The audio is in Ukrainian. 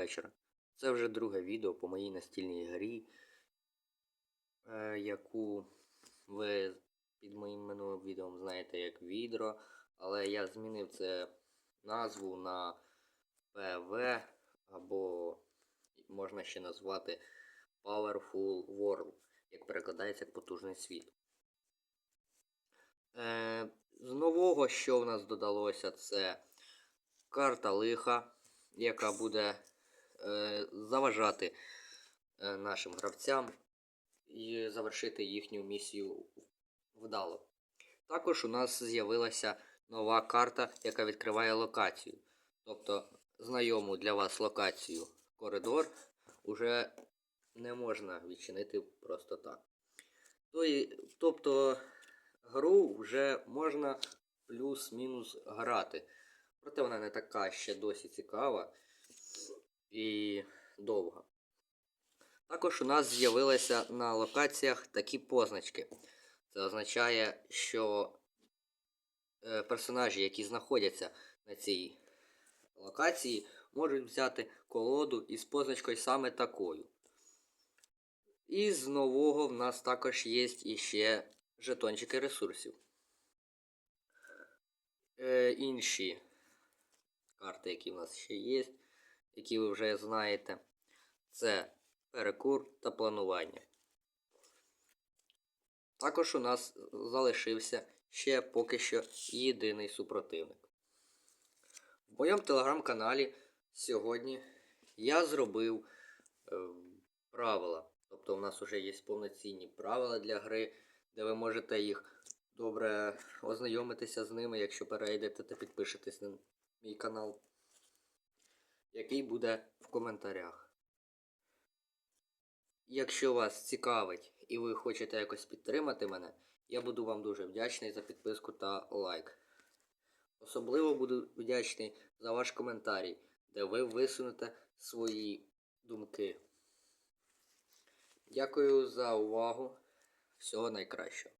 вечір. Це вже друге відео по моїй настільній грі, е, яку ви під моїм минулим відео знаєте як відро, але я змінив це назву на PV або можна ще назвати Powerful World, як перекладається як потужний світ. Е, з нового, що в нас додалося, це карта лиха, яка буде заважати е, нашим гравцям і завершити їхню місію вдало. Також у нас з'явилася нова карта, яка відкриває локацію. Тобто знайому для вас локацію коридор уже не можна відчинити просто так. Тобто гру вже можна плюс-мінус грати. Проте вона не така ще досі цікава і довга. Також у нас з'явилися на локаціях такі позначки. Це означає, що е, персонажі, які знаходяться на цій локації, можуть взяти колоду із позначкою саме такою. І з нового в нас також є іще жетончики ресурсів. Е, інші карти, які в нас ще є, які ви вже знаєте, це перекур та планування. Також у нас залишився ще поки що єдиний супротивник. В моєму телеграм-каналі сьогодні я зробив е, правила. Тобто у нас вже є повноцінні правила для гри, де ви можете їх добре ознайомитися з ними, якщо перейдете та підпишетесь на мій канал, який буде в коментарях. Якщо вас цікавить і ви хочете якось підтримати мене, я буду вам дуже вдячний за підписку та лайк. Особливо буду вдячний за ваш коментарій, де ви висунете свої думки. Дякую за увагу. Всього найкращого.